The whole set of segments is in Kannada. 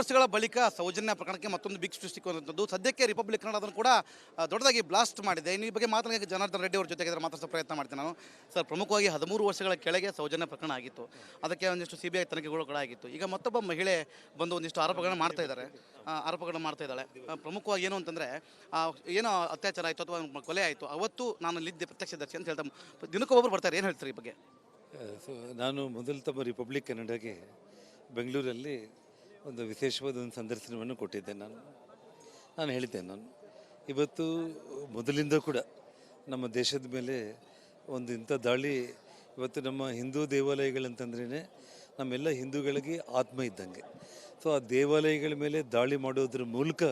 ವರ್ಷಗಳ ಬಳಿಕ ಸೌಜನ್ಯ ಪ್ರಕರಣಕ್ಕೆ ಮತ್ತೊಂದು ಬಿಗ್ ಸೃಷ್ಟಿ ಅನ್ನುವಂಥದ್ದು ಸದ್ಯಕ್ಕೆ ರಿಪಬ್ಲಿಕ್ ಕನ್ನಡ ಕೂಡ ದೊಡ್ಡದಾಗಿ ಬ್ಲಾಸ್ಟ್ ಮಾಡಿದೆ. ಇನ್ನು ಈ ಬಗ್ಗೆ ಮಾತನಾಡಿ ಜನಾರ್ದನ್ ರೆಡ್ಡಿ ಅವ್ರ ಜೊತೆಗೆ ಮಾತಾಡಿಸೋ ಪ್ರಯತ್ನ ಮಾಡ್ತೀನಿ ನಾನು. ಸರ್, ಪ್ರಮುಖವಾಗಿ ಹದಿಮೂರು ವರ್ಷಗಳ ಕೆಳಗೆ ಸೌಜನ್ಯ ಪ್ರಕರಣ ಆಗಿತ್ತು. ಅದಕ್ಕೆ ಒಂದಿಷ್ಟು ಸಿ ಬಿ ಐ ತನಿಖೆಗಳು ಕೂಡ ಆಗಿತ್ತು. ಈಗ ಮತ್ತೊಬ್ಬ ಮಹಿಳೆ ಬಂದು ಒಂದಿಷ್ಟು ಆರೋಪಗಳನ್ನು ಮಾಡ್ತಾ ಇದ್ದಾರೆ. ಆರೋಪಗಳನ್ನ ಮಾಡ್ತಾ ಇದ್ದಾಳೆ. ಪ್ರಮುಖವಾಗಿ ಏನು ಅಂತಂದರೆ ಏನೋ ಅತ್ಯಾಚಾರ ಆಯಿತು ಅಥವಾ ಕೊಲೆ ಆಯಿತು. ಅವತ್ತು ನಾನು ಅಲ್ಲಿದ್ದೆ ಪ್ರತ್ಯಕ್ಷದರ್ಶಿ ಅಂತ ಹೇಳ್ತಾ ದಿನಕ್ಕೊಬ್ಬರು ಬರ್ತಾರೆ. ಏನು ಹೇಳ್ತೀರಿ ಈ ಬಗ್ಗೆ? ಸೊ, ನಾನು ಮೊದಲು ತಮ್ಮ ರಿಪಬ್ಲಿಕ್ ಕನ್ನಡಗೆ ಬೆಂಗಳೂರಲ್ಲಿ ಒಂದು ವಿಶೇಷವಾದ ಒಂದು ಸಂದರ್ಶನವನ್ನು ಕೊಟ್ಟಿದ್ದೆ ನಾನು. ನಾನು ಹೇಳಿದ್ದೆ ನಾನು, ಇವತ್ತು ಮೊದಲಿಂದ ಕೂಡ ನಮ್ಮ ದೇಶದ ಮೇಲೆ ಒಂದು ಇಂಥ ದಾಳಿ, ಇವತ್ತು ನಮ್ಮ ಹಿಂದೂ ದೇವಾಲಯಗಳಂತಂದ್ರೇ ನಮ್ಮೆಲ್ಲ ಹಿಂದೂಗಳಿಗೆ ಆತ್ಮ ಇದ್ದಂಗೆ. ಸೊ ಆ ದೇವಾಲಯಗಳ ಮೇಲೆ ದಾಳಿ ಮಾಡೋದ್ರ ಮೂಲಕ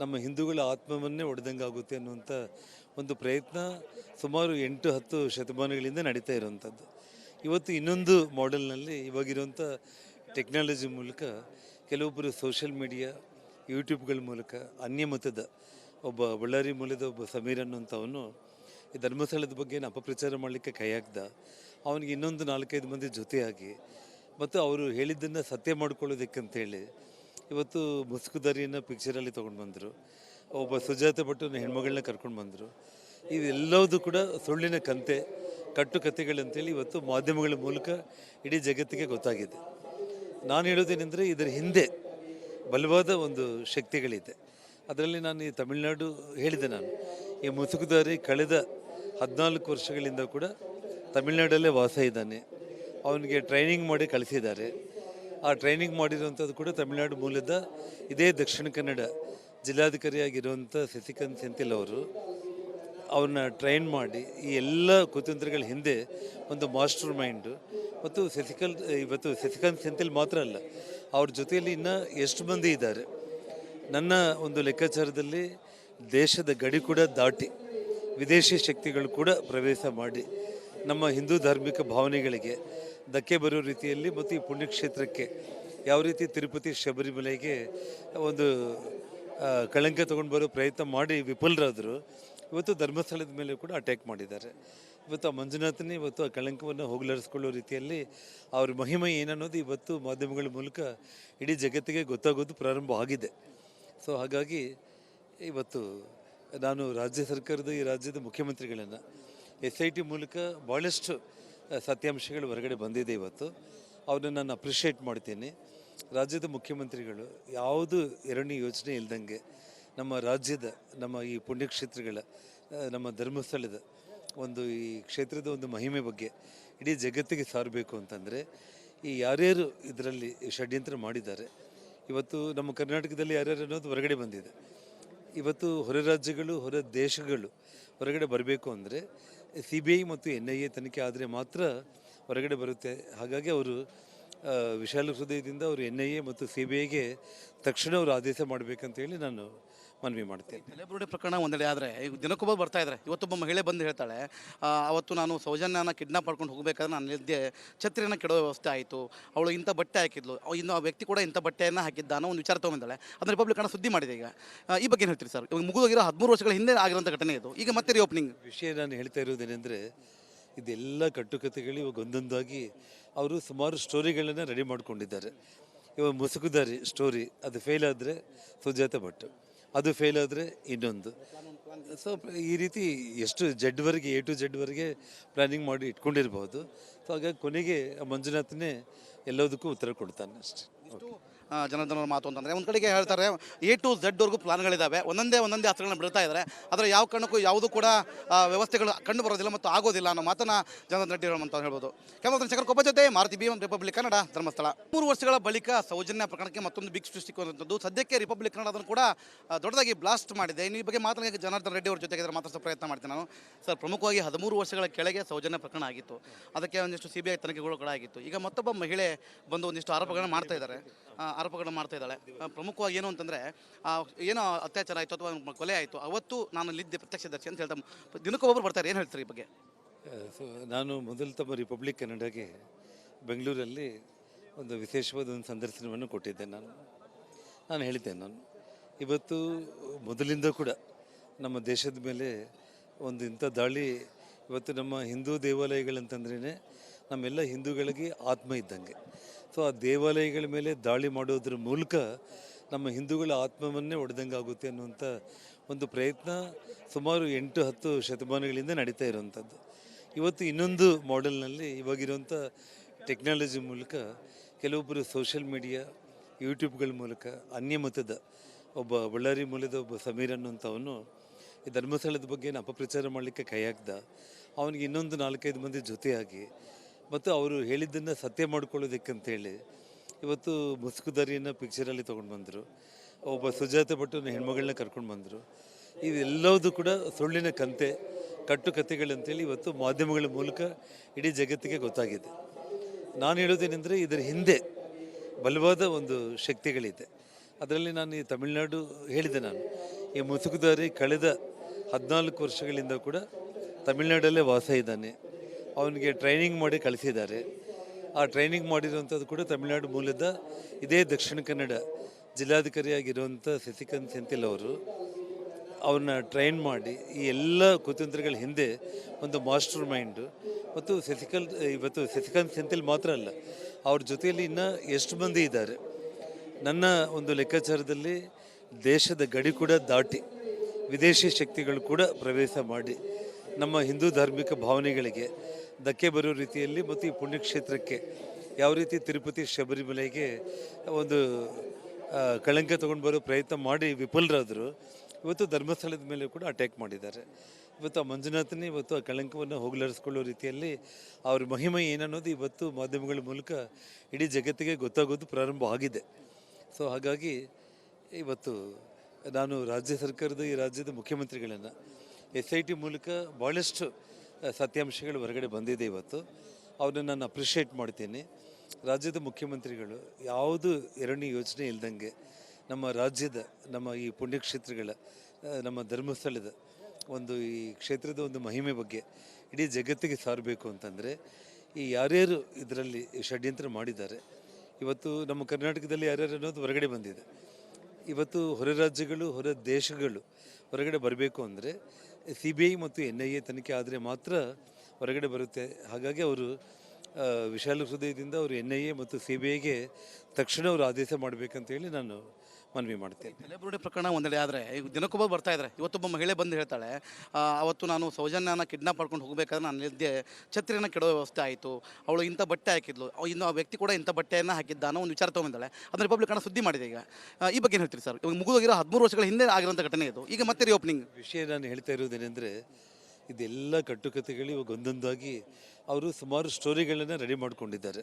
ನಮ್ಮ ಹಿಂದೂಗಳ ಆತ್ಮವನ್ನೇ ಒಡೆದಂಗೆ ಆಗುತ್ತೆ ಅನ್ನುವಂಥ ಒಂದು ಪ್ರಯತ್ನ ಸುಮಾರು ಎಂಟು, ಹತ್ತು ಶತಮಾನಗಳಿಂದ ನಡೀತಾ ಇರುವಂಥದ್ದು. ಇವತ್ತು ಇನ್ನೊಂದು ಮಾಡೆಲ್ನಲ್ಲಿ ಇವಾಗಿರುವಂಥ ಟೆಕ್ನಾಲಜಿ ಮೂಲಕ ಕೆಲವೊಬ್ಬರು ಸೋಷಿಯಲ್ ಮೀಡಿಯಾ, ಯೂಟ್ಯೂಬ್ಗಳ ಮೂಲಕ ಅನ್ಯ ಮತದ ಒಬ್ಬ ಬಳ್ಳಾರಿ ಮೂಲದ ಒಬ್ಬ ಸಮೀರ್ ಅನ್ನುವಂಥವನು ಈ ಧರ್ಮಸ್ಥಳದ ಬಗ್ಗೆ ಅಪಪ್ರಚಾರ ಮಾಡಲಿಕ್ಕೆ ಕೈ ಹಾಕ್ದ. ಅವನಿಗೆ ಇನ್ನೊಂದು ನಾಲ್ಕೈದು ಮಂದಿ ಜೊತೆಯಾಗಿ ಮತ್ತು ಅವರು ಹೇಳಿದ್ದನ್ನು ಸತ್ಯ ಮಾಡ್ಕೊಳ್ಳೋದಕ್ಕಂತೇಳಿ ಇವತ್ತು ಮುಸುಕುದಾರಿಯನ್ನು ಪಿಕ್ಚರಲ್ಲಿ ತೊಗೊಂಡು ಬಂದರು. ಒಬ್ಬ ಸುಜಾತ ಭಟ್ಟನ ಹೆಣ್ಮಗಳನ್ನ ಕರ್ಕೊಂಡು ಬಂದರು. ಇವೆಲ್ಲವೂ ಕೂಡ ಸುಳ್ಳಿನ ಕಂತೆ ಕಟ್ಟು ಕಥೆಗಳಂತೇಳಿ ಇವತ್ತು ಮಾಧ್ಯಮಗಳ ಮೂಲಕ ಇಡೀ ಜಗತ್ತಿಗೆ ಗೊತ್ತಾಗಿದೆ. ನಾನು ಹೇಳೋದೇನೆಂದರೆ ಇದರ ಹಿಂದೆ ಬಲವಾದ ಒಂದು ಶಕ್ತಿಗಳಿದೆ. ಅದರಲ್ಲಿ ನಾನು ಈ ತಮಿಳುನಾಡು ಹೇಳಿದೆ ನಾನು. ಈ ಮುಸುಕುದಾರಿ ಕಳೆದ ಹದಿನಾಲ್ಕು ವರ್ಷಗಳಿಂದ ಕೂಡ ತಮಿಳುನಾಡಲ್ಲೇ ವಾಸ ಇದ್ದಾನೆ. ಅವನಿಗೆ ಟ್ರೈನಿಂಗ್ ಮಾಡಿ ಕಳಿಸಿದ್ದಾರೆ. ಆ ಟ್ರೈನಿಂಗ್ ಮಾಡಿರುವಂಥದ್ದು ಕೂಡ ತಮಿಳುನಾಡು ಮೂಲದ ಇದೇ ದಕ್ಷಿಣ ಕನ್ನಡ ಜಿಲ್ಲಾಧಿಕಾರಿಯಾಗಿರುವಂಥ ಶಶಿಕಾಂತ್ ಸೆಂಥಿಲ್ ಅವರು. ಅವ್ರನ್ನ ಟ್ರೈನ್ ಮಾಡಿ ಈ ಎಲ್ಲ ಕುತಂತ್ರಗಳ ಹಿಂದೆ ಒಂದು ಮಾಸ್ಟರ್ ಮೈಂಡು ಮತ್ತು ಶಶಿಕಲ್ ಇವತ್ತು ಶಶಿಕಾಂತ್ ಸೆಂಥಿಲ್ ಮಾತ್ರ ಅಲ್ಲ, ಅವ್ರ ಜೊತೆಯಲ್ಲಿ ಇನ್ನು ಎಷ್ಟು ಮಂದಿ ಇದ್ದಾರೆ? ನನ್ನ ಒಂದು ಲೆಕ್ಕಾಚಾರದಲ್ಲಿ ದೇಶದ ಗಡಿ ಕೂಡ ದಾಟಿ ವಿದೇಶಿ ಶಕ್ತಿಗಳು ಕೂಡ ಪ್ರವೇಶ ಮಾಡಿ ನಮ್ಮ ಹಿಂದೂ ಧಾರ್ಮಿಕ ಭಾವನೆಗಳಿಗೆ ಧಕ್ಕೆ ಬರೋ ರೀತಿಯಲ್ಲಿ ಮತ್ತು ಈ ಪುಣ್ಯಕ್ಷೇತ್ರಕ್ಕೆ ಯಾವ ರೀತಿ ತಿರುಪತಿ ಶಬರಿಮಲೆಗೆ ಒಂದು ಕಳಂಕ ತಗೊಂಡು ಬರೋ ಪ್ರಯತ್ನ ಮಾಡಿ ವಿಫಲರಾದರು ಇವತ್ತು ಧರ್ಮಸ್ಥಳದ ಮೇಲೆ ಕೂಡ ಅಟ್ಯಾಕ್ ಮಾಡಿದ್ದಾರೆ. ಇವತ್ತು ಆ ಮಂಜುನಾಥನೇ ಇವತ್ತು ಆ ಕಳಂಕವನ್ನು ಹೋಗಲಾಡಿಸ್ಕೊಳ್ಳೋ ರೀತಿಯಲ್ಲಿ ಅವ್ರ ಮಹಿಮೆ ಏನನ್ನೋದು ಇವತ್ತು ಮಾಧ್ಯಮಗಳ ಮೂಲಕ ಇಡೀ ಜಗತ್ತಿಗೆ ಗೊತ್ತಾಗೋದು ಪ್ರಾರಂಭ ಆಗಿದೆ. ಸೊ ಹಾಗಾಗಿ ಇವತ್ತು ನಾನು ರಾಜ್ಯ ಸರ್ಕಾರದ ಈ ರಾಜ್ಯದ ಮುಖ್ಯಮಂತ್ರಿಗಳನ್ನು ಎಸ್ ಐ ಟಿ ಮೂಲಕ ಭಾಳಷ್ಟು ಸತ್ಯಾಂಶಗಳು ಹೊರಗಡೆ ಬಂದಿದೆ ಇವತ್ತು. ಅವ್ರನ್ನ ನಾನು ಅಪ್ರಿಷಿಯೇಟ್ ಮಾಡ್ತೀನಿ. ರಾಜ್ಯದ ಮುಖ್ಯಮಂತ್ರಿಗಳು ಯಾವುದು ಎರಡನೇ ಯೋಚನೆ ಇಲ್ದಂಗೆ ನಮ್ಮ ರಾಜ್ಯದ, ನಮ್ಮ ಈ ಪುಣ್ಯಕ್ಷೇತ್ರಗಳ ನಮ್ಮ ಧರ್ಮಸ್ಥಳದ ಒಂದು ಈ ಕ್ಷೇತ್ರದ ಒಂದು ಮಹಿಮೆ ಬಗ್ಗೆ ಇಡೀ ಜಗತ್ತಿಗೆ ಸಾರಬೇಕು ಅಂತಂದರೆ, ಈ ಯಾರ್ಯಾರು ಇದರಲ್ಲಿ ಷಡ್ಯಂತ್ರ ಮಾಡಿದ್ದಾರೆ, ಇವತ್ತು ನಮ್ಮ ಕರ್ನಾಟಕದಲ್ಲಿ ಯಾರ್ಯಾರು ಅನ್ನೋದು ಹೊರಗಡೆ ಬಂದಿದೆ. ಇವತ್ತು ಹೊರ ರಾಜ್ಯಗಳು, ಹೊರ ದೇಶಗಳು ಹೊರಗಡೆ ಬರಬೇಕು ಅಂದರೆ ಸಿ ಬಿ ಐ ಮತ್ತು ಎನ್ ಐ ಎ ತನಿಖೆ ಆದರೆ ಮಾತ್ರ ಹೊರಗಡೆ ಬರುತ್ತೆ. ಹಾಗಾಗಿ ಅವರು ವಿಶಾಲ ಹೃದಯದಿಂದ ಅವರು ಎನ್ ಐ ಎ ಮತ್ತು ಸಿ ಬಿ ಐಗೆ ತಕ್ಷಣ ಅವರು ಆದೇಶ ಮಾಡಬೇಕಂತೇಳಿ ನಾನು ಮನವಿ ಮಾಡ್ತೀನಿ. ತಲೆಬುರುಡೆ ಪ್ರಕರಣ ಒಂದೆಡೆ ಆದರೆ ಈಗ ದಿನಕ್ಕೊಬ್ಬ ಬರ್ತಾ ಇದ್ದಾರೆ ಇವತ್ತೊಬ್ಬ ಮಹಿಳೆ ಬಂದು ಹೇಳ್ತಾಳೆ ಆ, ಅವತ್ತು ನಾನು ಸೌಜನ್ಯನ ಕಿಡ್ನಾಪ್ ಮಾಡ್ಕೊಂಡು ಹೋಗಬೇಕಾದ್ರೆ ನಾನು ಇದ್ದೆ ಛತ್ರಿಯನ್ನು ಕೆಡೋ ವ್ಯವಸ್ಥೆ ಆಯಿತು. ಅವಳು ಇಂಥ ಬಟ್ಟೆ ಹಾಕಿದ್ಲು ಅವ್ ಇನ್ನು ಆ ವ್ಯಕ್ತಿ ಕೂಡ ಇಂಥ ಬಟ್ಟೆಯನ್ನು ಹಾಕಿದ್ದ ಅನ್ನೋ ಒಂದು ವಿಚಾರ ತೊಗೊಂಡಿದ್ದಾಳೆ. ಅದನ್ನು ರಿಪಬ್ಲಿಕ್ ಕನ್ನಡ ಸುದ್ದಿ ಮಾಡಿದೆ ಈಗ. ಆ, ಈ ಬಗ್ಗೆ ಏನು ಹೇಳ್ತೀರಿ ಸರ್? ಇವಾಗ ಮುಗಿದೋಗಿರೋ ಹದಿಮೂರು ವರ್ಷಗಳ ಹಿಂದೆ ಆಗಿರೋಂಥ ಘಟನೆ ಇದು. ಈಗ ಮತ್ತೆ ರೀಓಪನಿಂಗ್ ವಿಷಯ ನಾನು ಹೇಳ್ತಾ ಇರೋದೇನೆಂದರೆ ಇದೆಲ್ಲ ಕಟ್ಟುಕತೆಗಳು ಇವಾಗ ಒಂದೊಂದಾಗಿ ಅವರು ಸುಮಾರು ಸ್ಟೋರಿಗಳನ್ನು ರೆಡಿ ಮಾಡ್ಕೊಂಡಿದ್ದಾರೆ. ಇವಾಗ ಮುಸುಕುದಾರಿ ಸ್ಟೋರಿ ಅದು ಫೇಲ್ ಆದರೆ ಸುಜಾತ ಭಟ್. ಅದು ಫೇಲ್ ಆದರೆ ಇನ್ನೊಂದು. ಸೊ ಈ ರೀತಿ ಎಷ್ಟು ಜಡ್ವರೆಗೆ ಎ ಟು ಜಡ್ವರೆಗೆ ಪ್ಲ್ಯಾನಿಂಗ್ ಮಾಡಿ ಇಟ್ಕೊಂಡಿರ್ಬೋದು. ಸೊ ಹಾಗಾಗಿ ಕೊನೆಗೆ ಮಂಜುನಾಥನೇ ಎಲ್ಲದಕ್ಕೂ ಉತ್ತರ ಕೊಡ್ತಾನೆ ಅಷ್ಟೇ. ಓಕೆ ಆ, ಜನಾರ್ದನವ್ರ ಮಾತು ಅಂತಂದರೆ. ಒಂದು ಕಡೆಗೆ ಹೇಳ್ತಾರೆ ಎ ಟು ಝಡ್ವರೆಗೂ ಪ್ಲಾನ್ಗಳಿದ್ದಾವೆ ಒಂದೊಂದೇ ಒಂದೊಂದೇ ಅಸ್ತ್ರಗಳನ್ನ ಬಿಡ್ತಾ ಇದ್ದಾರೆ ಆದರೆ ಯಾವ ಕಾರಣಕ್ಕೂ ಯಾವುದೂ ಕೂಡ ವ್ಯವಸ್ಥೆಗಳು ಕಂಡು ಬರೋದಿಲ್ಲ ಮತ್ತು ಆಗೋದಿಲ್ಲ ಅನ್ನೋ ಮಾತನ್ನು ಜನಾರ್ದನ್ ರೆಡ್ಡಿ ಅಂತ ಹೇಳ್ಬೋದು. ಕ್ಯಾಮರಾ ಶಂಕರ್ ಕೊಪ್ಪ ಜೊತೆ ಮಾರುತಿ ಬಿ ರಿಪಬ್ಲಿಕ್ ಕನ್ನಡ ಧರ್ಮಸ್ಥಳ. ಮೂರು ವರ್ಷಗಳ ಬಳಿಕ ಸೌಜನ್ಯ ಪ್ರಕರಣಕ್ಕೆ ಮತ್ತೊಂದು ಬಿಗ್ ಸೃಷ್ಟಿ ಸದ್ಯಕ್ಕೆ ರಿಪಬ್ಲಿಕ್ ಕನ್ನಡ ಅದನ್ನು ಕೂಡ ದೊಡ್ಡದಾಗಿ ಬ್ಲಾಸ್ಟ್ ಮಾಡಿದೆ. ಇನ್ನು ಈ ಬಗ್ಗೆ ಮಾತನಾಡಿ ಜನಾರ್ದನ್ ರೆಡ್ಡಿ ಅವ್ರ ಜೊತೆಗೆ ಮಾತಾಡಿಸೋ ಪ್ರಯತ್ನ ಮಾಡ್ತೀನಿ ನಾನು. ಸರ್ ಪ್ರಮುಖವಾಗಿ ಹದಿಮೂರು ವರ್ಷಗಳ ಕೆಳಗೆ ಸೌಜನ್ಯ ಪ್ರಕರಣ ಆಗಿತ್ತು. ಅದಕ್ಕೆ ಒಂದಿಷ್ಟು ಸಿ ಬಿ ಐ ತನಿಖೆಗಳು ಕೂಡ ಆಗಿತ್ತು. ಈಗ ಮತ್ತೊಬ್ಬ ಮಹಿಳೆ ಬಂದು ಒಂದಿಷ್ಟು ಆರೋಪಗಳನ್ನು ಮಾಡ್ತಾ ಇದ್ದಾರೆ. ಆರೋಪಗಳನ್ನ ಮಾಡ್ತಾ ಇದ್ದಾಳೆ. ಪ್ರಮುಖವಾಗಿ ಏನು ಅಂತಂದರೆ ಏನೋ ಅತ್ಯಾಚಾರ ಆಯಿತು ಅಥವಾ ಕೊಲೆ ಆಯಿತು, ಅವತ್ತು ನಾನು ಅಲ್ಲಿದ್ದೆ ಪ್ರತ್ಯಕ್ಷದರ್ಶಿ ಅಂತ ಹೇಳ್ತಾ ದಿನಕ್ಕೊಬ್ಬರು ಬರ್ತಾರೆ, ಏನು ಹೇಳ್ತಾರೆ ಈ ಬಗ್ಗೆ? ನಾನು ಮೊದಲು ತಮ್ಮ ರಿಪಬ್ಲಿಕ್ ಕನ್ನಡಗೆ ಬೆಂಗಳೂರಲ್ಲಿ ಒಂದು ವಿಶೇಷವಾದ ಒಂದು ಸಂದರ್ಶನವನ್ನು ಕೊಟ್ಟಿದ್ದೆ ನಾನು. ನಾನು ಹೇಳಿದ್ದೆ ನಾನು. ಇವತ್ತು ಮೊದಲಿಂದ ಕೂಡ ನಮ್ಮ ದೇಶದ ಮೇಲೆ ಒಂದು ಇಂಥ ದಾಳಿ, ಇವತ್ತು ನಮ್ಮ ಹಿಂದೂ ದೇವಾಲಯಗಳಂತಂದ್ರೇ ನಮ್ಮೆಲ್ಲ ಹಿಂದೂಗಳಿಗೆ ಆತ್ಮ ಇದ್ದಂಗೆ. ಸೊ ಆ ದೇವಾಲಯಗಳ ಮೇಲೆ ದಾಳಿ ಮಾಡೋದ್ರ ಮೂಲಕ ನಮ್ಮ ಹಿಂದೂಗಳ ಆತ್ಮವನ್ನೇ ಒಡೆದಂಗೆ ಆಗುತ್ತೆ ಅನ್ನುವಂಥ ಒಂದು ಪ್ರಯತ್ನ ಸುಮಾರು ಎಂಟು ಹತ್ತು ಶತಮಾನಗಳಿಂದ ನಡೀತಾ ಇರುವಂಥದ್ದು. ಇವತ್ತು ಇನ್ನೊಂದು ಮಾಡೆಲ್ನಲ್ಲಿ ಇವಾಗಿರುವಂಥ ಟೆಕ್ನಾಲಜಿ ಮೂಲಕ ಕೆಲವೊಬ್ಬರು ಸೋಷಿಯಲ್ ಮೀಡಿಯಾ, ಯೂಟ್ಯೂಬ್ಗಳ ಮೂಲಕ ಅನ್ಯ ಮತದ ಒಬ್ಬ ಬಳ್ಳಾರಿ ಮೂಲದ ಒಬ್ಬ ಸಮೀರ್ ಅನ್ನುವಂಥವನು ಈ ಧರ್ಮಸ್ಥಳದ ಬಗ್ಗೆ ಅಪಪ್ರಚಾರ ಮಾಡಲಿಕ್ಕೆ ಕೈ ಹಾಕ್ದ, ಅವನಿಗೆ ಇನ್ನೊಂದು ನಾಲ್ಕೈದು ಮಂದಿ ಜೊತೆಯಾಗಿ ಮತ್ತು ಅವರು ಹೇಳಿದ್ದನ್ನು ಸತ್ಯ ಮಾಡ್ಕೊಳ್ಳೋದಕ್ಕಂತೇಳಿ ಇವತ್ತು ಮುಸುಕುದಾರಿಯನ್ನು ಪಿಕ್ಚರಲ್ಲಿ ತೊಗೊಂಡು ಬಂದರು. ಒಬ್ಬ ಸುಜಾತ ಭಟ್ಟನ ಹೆಣ್ಮಗಳನ್ನ ಕರ್ಕೊಂಡು ಬಂದರು. ಇದೆಲ್ಲವೂ ಕೂಡ ಸುಳ್ಳಿನ ಕಂತೆ ಕಟ್ಟು ಕಥೆಗಳಂತೇಳಿ ಇವತ್ತು ಮಾಧ್ಯಮಗಳ ಮೂಲಕ ಇಡೀ ಜಗತ್ತಿಗೆ ಗೊತ್ತಾಗಿದೆ. ನಾನು ಹೇಳೋದೇನೆಂದರೆ ಇದರ ಹಿಂದೆ ಬಲವಾದ ಒಂದು ಶಕ್ತಿಗಳಿದೆ. ಅದರಲ್ಲಿ ನಾನು ಈ ತಮಿಳುನಾಡು ಹೇಳಿದೆ ನಾನು. ಈ ಮುಸುಕುದಾರಿ ಕಳೆದ ಹದಿನಾಲ್ಕು ವರ್ಷಗಳಿಂದ ಕೂಡ ತಮಿಳುನಾಡಲ್ಲೇ ವಾಸ ಇದ್ದಾನೆ. ಅವನಿಗೆ ಟ್ರೈನಿಂಗ್ ಮಾಡಿ ಕಳಿಸಿದ್ದಾರೆ. ಆ ಟ್ರೈನಿಂಗ್ ಮಾಡಿರುವಂಥದ್ದು ಕೂಡ ತಮಿಳುನಾಡು ಮೂಲದ ಇದೇ ದಕ್ಷಿಣ ಕನ್ನಡ ಜಿಲ್ಲಾಧಿಕಾರಿಯಾಗಿರುವಂಥ ಶಶಿಕಾಂತ್ ಸೆಂಥಿಲ್ ಅವರು ಅವನ್ನ ಟ್ರೈನ್ ಮಾಡಿ ಈ ಎಲ್ಲ ಕುತಂತ್ರಗಳ ಹಿಂದೆ ಒಂದು ಮಾಸ್ಟರ್ ಮೈಂಡು ಮತ್ತು ಶಶಿಕಲ್ ಇವತ್ತು ಶಶಿಕಾಂತ್ ಸೆಂಥಿಲ್ ಮಾತ್ರ ಅಲ್ಲ, ಅವ್ರ ಜೊತೆಯಲ್ಲಿ ಇನ್ನು ಎಷ್ಟು ಮಂದಿ ಇದ್ದಾರೆ? ನನ್ನ ಒಂದು ಲೆಕ್ಕಾಚಾರದಲ್ಲಿ ದೇಶದ ಗಡಿ ಕೂಡ ದಾಟಿ, ವಿದೇಶಿ ಶಕ್ತಿಗಳು ಕೂಡ ಪ್ರವೇಶ ಮಾಡಿ ನಮ್ಮ ಹಿಂದೂ ಧಾರ್ಮಿಕ ಭಾವನೆಗಳಿಗೆ ಧಕ್ಕೆ ಬರೋ ರೀತಿಯಲ್ಲಿ ಮತ್ತು ಈ ಪುಣ್ಯಕ್ಷೇತ್ರಕ್ಕೆ ಯಾವ ರೀತಿ ತಿರುಪತಿ ಶಬರಿಮಲೆಗೆ ಒಂದು ಕಳಂಕ ತೊಗೊಂಡು ಬರೋ ಪ್ರಯತ್ನ ಮಾಡಿ ವಿಫಲರಾದರು, ಇವತ್ತು ಧರ್ಮಸ್ಥಳದ ಮೇಲೆ ಕೂಡ ಅಟ್ಯಾಕ್ ಮಾಡಿದ್ದಾರೆ. ಇವತ್ತು ಆ ಮಂಜುನಾಥನೇ ಇವತ್ತು ಆ ಕಳಂಕವನ್ನು ಹೋಗಲಾಡಿಸ್ಕೊಳ್ಳೋ ರೀತಿಯಲ್ಲಿ ಅವ್ರ ಮಹಿಮೆ ಏನನ್ನೋದು ಇವತ್ತು ಮಾಧ್ಯಮಗಳ ಮೂಲಕ ಇಡೀ ಜಗತ್ತಿಗೆ ಗೊತ್ತಾಗೋದು ಪ್ರಾರಂಭ ಆಗಿದೆ. ಸೊ ಹಾಗಾಗಿ ಇವತ್ತು ನಾನು ರಾಜ್ಯ ಸರ್ಕಾರದ ಈ ರಾಜ್ಯದ ಮುಖ್ಯಮಂತ್ರಿಗಳನ್ನು ಎಸ್ ಐ ಟಿ ಮೂಲಕ ಭಾಳಷ್ಟು ಸತ್ಯಾಂಶಗಳು ಹೊರಗಡೆ ಬಂದಿದೆ ಇವತ್ತು. ಅವನ್ನ ನಾನು ಅಪ್ರಿಷಿಯೇಟ್ ಮಾಡ್ತೀನಿ. ರಾಜ್ಯದ ಮುಖ್ಯಮಂತ್ರಿಗಳು ಯಾವುದು ಎರಡನೇ ಯೋಚನೆ ಇಲ್ದಂಗೆ ನಮ್ಮ ರಾಜ್ಯದ, ನಮ್ಮ ಈ ಪುಣ್ಯಕ್ಷೇತ್ರಗಳ ನಮ್ಮ ಧರ್ಮಸ್ಥಳದ ಒಂದು ಈ ಕ್ಷೇತ್ರದ ಒಂದು ಮಹಿಮೆ ಬಗ್ಗೆ ಇಡೀ ಜಗತ್ತಿಗೆ ಸಾರಬೇಕು ಅಂತಂದರೆ, ಈ ಯಾರ್ಯಾರು ಇದರಲ್ಲಿ ಷಡ್ಯಂತ್ರ ಮಾಡಿದ್ದಾರೆ, ಇವತ್ತು ನಮ್ಮ ಕರ್ನಾಟಕದಲ್ಲಿ ಯಾರ್ಯಾರು ಅನ್ನೋದು ಹೊರಗಡೆ ಬಂದಿದೆ. ಇವತ್ತು ಹೊರ ರಾಜ್ಯಗಳು, ಹೊರ ದೇಶಗಳು ಹೊರಗಡೆ ಬರಬೇಕು ಅಂದರೆ ಸಿ ಬಿ ಐ ಮತ್ತು ಎನ್ ಐ ಎ ತನಿಖೆ ಆದರೆ ಮಾತ್ರ ಹೊರಗಡೆ ಬರುತ್ತೆ. ಹಾಗಾಗಿ ಅವರು ವಿಶಾಲ ಹೃದಯದಿಂದ ಅವರು ಎನ್ ಐ ಎ ಮತ್ತು ಸಿ ಬಿ ಐಗೆ ತಕ್ಷಣ ಅವರು ಆದೇಶ ಮಾಡಬೇಕಂತೇಳಿ ನಾನು ಮನವಿ ಮಾಡ್ತೇನೆ. ತಲೆಬುರುಡೆ ಪ್ರಕರಣ ಒಂದೆಡೆ ಆದರೆ ಈಗ ದಿನಕ್ಕೊಬ್ಬ ಬರ್ತಾ ಇದ್ದಾರೆ ಇವತ್ತೊಬ್ಬ ಮಹಿಳೆ ಬಂದು ಹೇಳ್ತಾಳೆ ಅವತ್ತು ನಾನು ಸೌಜನ್ಯನ ಕಿಡ್ನಾಪ್ ಮಾಡ್ಕೊಂಡು ಹೋಗಬೇಕಾದ್ರೆ ನಾನು ನಿದ್ದೆ ಛತ್ರಿನ ಕೆಡೋ ವ್ಯವಸ್ಥೆ ಆಯಿತು ಅವಳು ಇಂಥ ಬಟ್ಟೆ ಹಾಕಿದ್ಲು ಅವ ಇನ್ನು ಆ ವ್ಯಕ್ತಿ ಕೂಡ ಇಂಥ ಬಟ್ಟೆಯನ್ನು ಹಾಕಿದ್ದ ಅನ್ನೋ ಒಂದು ವಿಚಾರ ತೊಗೊಂಡಿದ್ದಾಳೆ. ಅದನ್ನು ರಿಪಬ್ಲಿಕ್ ಕನ್ನಡ ಸುದ್ದಿ ಮಾಡಿದೆ ಈಗ. ಈ ಬಗ್ಗೆ ಏನು ಹೇಳ್ತೀರಿ ಸರ್? ಇವಾಗ ಮುಗಿದೋಗಿರೋ ಹದಿಮೂರು ವರ್ಷಗಳ ಹಿಂದೆ ಆಗಿರೋಂಥ ಘಟನೆ ಇದು. ಈಗ ಮತ್ತೆ ರೀ ಓಪನಿಂಗ್ ವಿಷಯ ನಾನು ಹೇಳ್ತಾ ಇರೋದೇನೆಂದರೆ ಇದೆಲ್ಲ ಕಟ್ಟುಕತೆಗಳು ಇವಾಗ ಒಂದೊಂದಾಗಿ ಅವರು ಸುಮಾರು ಸ್ಟೋರಿಗಳನ್ನು ರೆಡಿ ಮಾಡ್ಕೊಂಡಿದ್ದಾರೆ.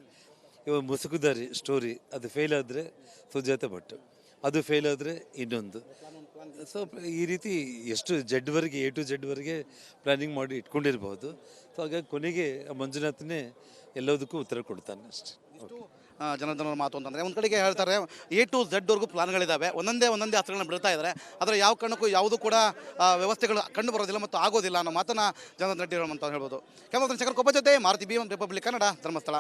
ಇವಾಗ ಮುಸುಕುದಾರಿ ಸ್ಟೋರಿ ಅದು ಫೇಲ್ ಆದರೆ ಸುಜಾತ ಭಟ್ ಅದು ಫೇಲ್ ಆದರೆ ಇನ್ನೊಂದು. ಸೊ ಈ ರೀತಿ ಎಷ್ಟು ಜಡ್ವರೆಗೆ ಎ ಟು ಜಡ್ವರೆಗೆ ಪ್ಲ್ಯಾನಿಂಗ್ ಮಾಡಿ ಇಟ್ಕೊಂಡಿರ್ಬೋದು. ಸೊ ಹಾಗಾಗಿ ಕೊನೆಗೆ ಮಂಜುನಾಥನೇ ಎಲ್ಲದಕ್ಕೂ ಉತ್ತರ ಕೊಡ್ತಾನೆ ಅಷ್ಟೇ. ಜನಾರ್ದನರ ಮಾತು ಅಂತಂದರೆ. ಒಂದು ಕಡೆಗೆ ಹೇಳ್ತಾರೆ ಎ ಟು ಝಡ್ವರೆಗೂ ಪ್ಲಾನ್ಗಳಿದ್ದಾವೆ ಒಂದೊಂದೇ ಒಂದೊಂದೇ ಅಸ್ತ್ರಗಳನ್ನ ಬಿಡ್ತಾ ಇದ್ದಾರೆ ಆದರೆ ಯಾವ ಕಾರಣಕ್ಕೂ ಯಾವುದೂ ಕೂಡ ವ್ಯವಸ್ಥೆಗಳು ಕಂಡು ಬರೋದಿಲ್ಲ ಮತ್ತು ಆಗೋದಿಲ್ಲ ಅನ್ನೋ ಮಾತನ್ನು ಜನಾರ್ದನ ರೆಡ್ಡಿ ಹೇಳುವಂತ ಹೇಳ್ಬೋದು. ಕ್ಯಾಮರಾ ಶಂಕರ್ ಕೊಪ್ಪ ಜೊತೆ Maruti B one Republic Kannada Dharmasthala.